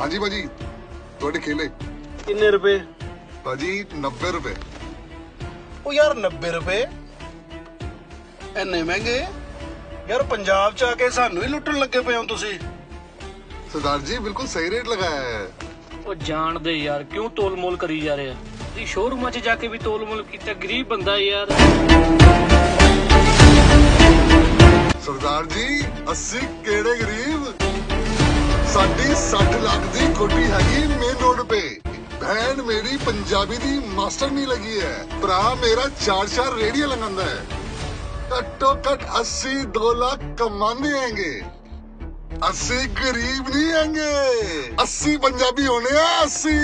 ਹਾਂਜੀ ਭਾਜੀ ਤੁਹਾਡੇ ਖੇਲੇ। ਕਿੰਨੇ ਰੁਪਏ? ਭਾਜੀ 90 ਰੁਪਏ। ਉਹ ਯਾਰ 90 ਰੁਪਏ? ਇੰਨੇ ਮਹਿੰਗੇ? ਯਾਰ ਪੰਜਾਬ ਚ ਆ ਕੇ ਸਾਨੂੰ ਹੀ ਲੁੱਟਣ ਲੱਗੇ ਪਏ ਹੋ ਤੁਸੀਂ। ਸਰਦਾਰ ਜੀ ਬਿਲਕੁਲ ਸਹੀ ਰੇਟ ਲਗਾਇਆ ਹੈ। ਉਹ ਜਾਣਦੇ ਯਾਰ ਕਿਉਂ ਤੋਲ ਮੋਲ ਕਰੀ ਜਾ ਰਹੇ ਆ? ਤੁਸੀਂ ਸ਼ੋਰੂਮਾਂ 'ਚ ਜਾ ਕੇ ਵੀ ਤੋਲ ਮੋਲ ਕੀਤਾ ਗਰੀਬ ਬੰਦਾ ਯਾਰ। ਸਰਦਾਰ ਜੀ ਅਸੀਂ ਕਿਹੜੇ ਗਰੀਬ? ਸਾਡੀ 60 ਲੱਖ ਦੀ ਕੋਠੀ ਹੈਗੀ ਮੇਨ ਰੋਡ ਤੇ। ਭੈਣ ਮੇਰੀ ਪੰਜਾਬੀ ਦੀ ਮਾਸਟਰ ਨਹੀਂ ਲੱਗੀ ਹੈ। ਭਰਾ ਮੇਰਾ ਚਾਰ ਚਾਰ ਰੇੜੀਆਂ ਲਗਾਉਂਦਾ ਹੈ। ਘੱਟੋ ਘੱਟ 80 2 ਲੱਖ ਕਮਾਉਂਦੇ ਹੈਗੇ। ਅਸੀਂ ਗਰੀਬ ਨਹੀਂ ਹੈਗੇ। 80 ਪੰਜਾਬੀ ਹੋਣੇ ਆ 80